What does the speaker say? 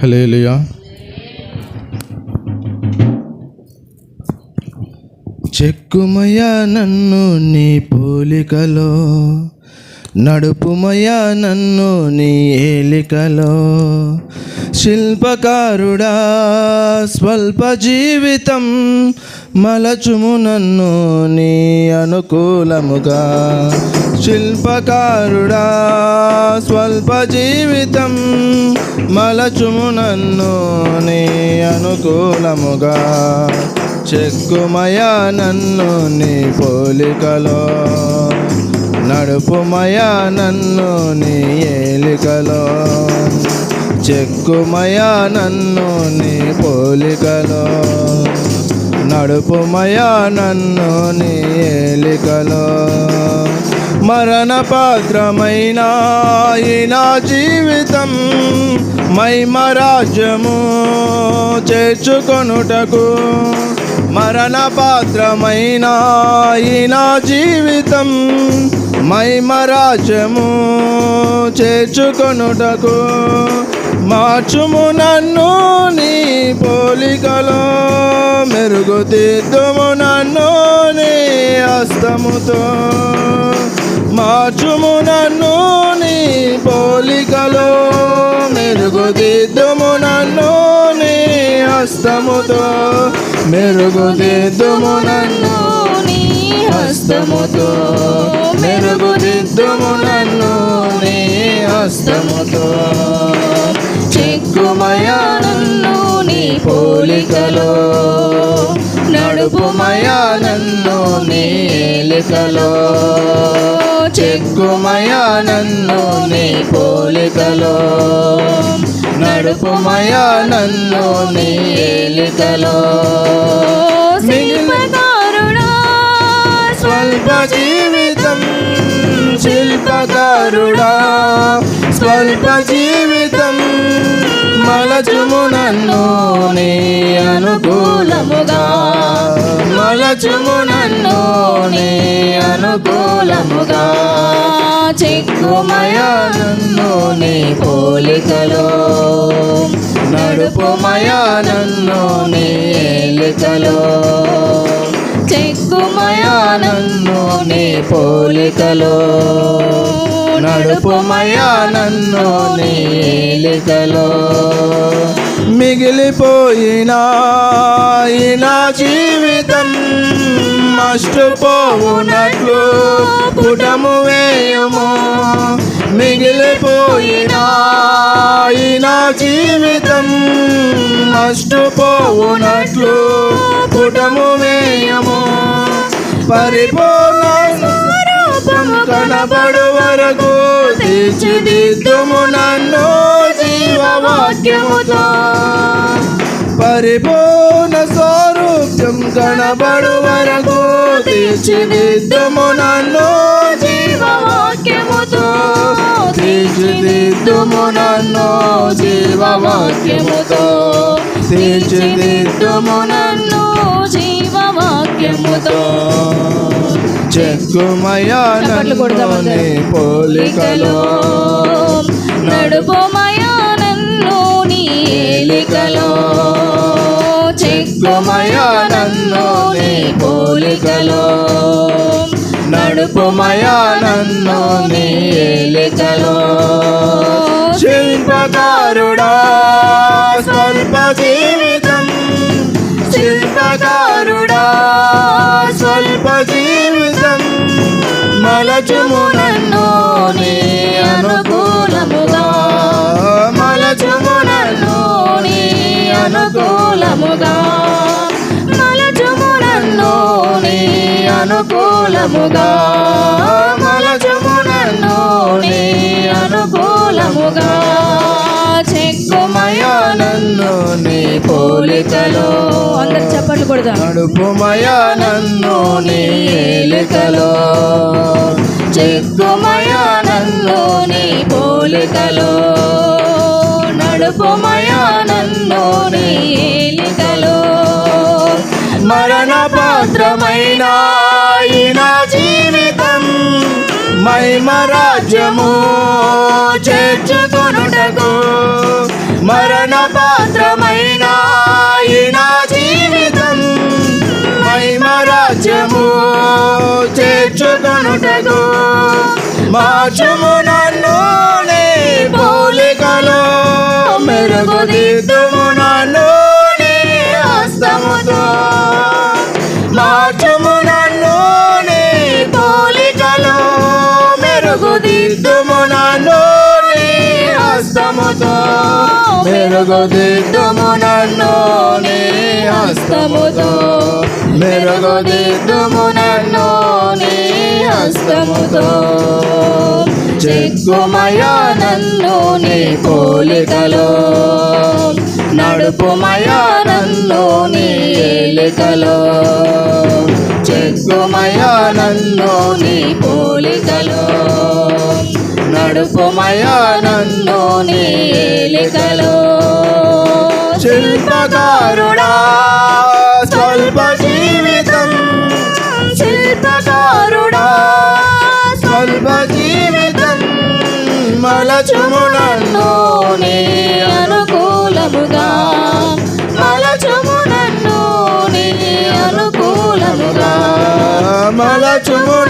Hallelujah చెక్కుమయ్యా నన్ను నీ పోలికలో. నడుపుమయ నన్ను నీ ఏలికలో. శిల్పకారుడా స్వల్ప జీవితం మలచుము నన్ను నీ అనుకూలముగా. శిల్పకారుడా స్వల్ప జీవితం మలచుము నన్ను నీ అనుకూలముగా. చెక్కుమయా నన్ను నీ పోలికలో. నడుపుమయా నన్ను నీ ఏలికలో. చెక్కుమయా నన్ను నీ పోలికలో. నడుపుమయా నన్ను నీ ఏలికలో. మరణ పాత్రమైన నా జీవితం మైమరాజ్యము చేర్చుకొనుటకు మరణ పాత్రమైన నా జీవితం మైమరాజ్యము చేర్చుకొనుటకు మార్చుము నన్ను నీ పోలికలో మెరుగుదిద్దుము నన్ను నీ హస్తముతో మార్చుము నన్ను నీ పోలికలో మెరుగుదిద్దుము నన్ను హస్తముతో మెరుగుదిద్దుము నన్ను. నీ హస్తముతో మెరుగుదిద్దుము నన్ను. నీ హస్తముతో చెక్కుమయా నన్ను నీ పోలికలో. నడుపుమయా నన్ను నీ ఏలికలో. చెక్కుమయా నన్ను నీ పోలికలో. నడుపుమయా నన్ను నీ ఏలికలో శిల్పకారుడా స్వల్ప జీవితం శిల్పకారుడా స్వల్ప జీవితం మలచుము నన్ను నీ అనుకూలముగా. మలచుము నన్ను నీ అనుకూలముగా. చెక్కుమయా నన్ను నీ పోలికలో. నడుపుమయా నన్ను నీ ఏలికలో. చెక్కుమయా నన్ను నీ పోలికలో. నడుపుమయా నన్ను నీ ఏలికలో. మిగిలిపోయినా నా జీవితం మష్టుపోవునట్లు పుటము వేయము మిగిలిపోయినా నా జీవితం నష్టపోవునట్లు పుటము వేయము. పరిపూర్ణ కనబడు వరకు తీర్చిదిద్దుము నన్ను జీవవాక్యముతో. పరిపూర్ణ స్వరూప్యం కనబడు వరకు తీర్చిదిద్దుము నన్ను. జీవవాక్యముతో తీర్చిదిద్దుము నన్ను. జీవవాక్యముతో తీర్చిదిద్దుము నన్ను. జీవవాక్యముతో చెక్కుమయా నన్ను. పోలికలో. నడుపుమయా నన్ను నీ ఏలికలో. నడుపుమయా నన్ను నీ పోలికలో. నడుపుమయా నన్ను నీ ఏలికలో. శిల్పకారుడా స్వల్ప జీవితం. శిల్పకారుడా స్వల్ప జీవితం. మలచుము అనుకూలముగా మలచుము నన్ను నీ అనుకూలముగా. చెక్కుమయా నన్ను నీ పోలికలో అందరు చప్పట్లు కొడదాం. నడుపుమయా నన్ను నీ ఏలికలో చెక్కుమయా నన్ను నీ పోలికలో నడుపుమయా నన్ను నీ ఏలికలో. మరణ పాత్రమైన రాజ్యము చేర్చుకొనుటకు మరణ పాత్రమైన జీవితం మహిమ రాజ్యము చేర్చుకొనుటకు. మార్చుము నన్ను నీ పోలికలో మెరుగుదిద్దుము నన్ను నీ హస్తముతో. మెరుగుదిద్దుము నన్ను నీ హస్తముతో. మెరుగుదిద్దుము నన్ను నీ హస్తముతో. చెక్కుమయా నన్ను నీ పోలికలో. నడుపుమయా నన్ను నీ ఏలికలో. చెక్కుమయా నన్ను నీ పోలికలో. నడుపుమయా నన్ను నీ ఏలికలో. శిల్పకారుడా. స్వల్ప జీవితం. శిల్పకారుడా. స్వల్ప జీవితం. మలచుము నన్ను నీ అనుకూలముగా. మలచుము నన్ను నీ అనుకూలముగా. మలచుము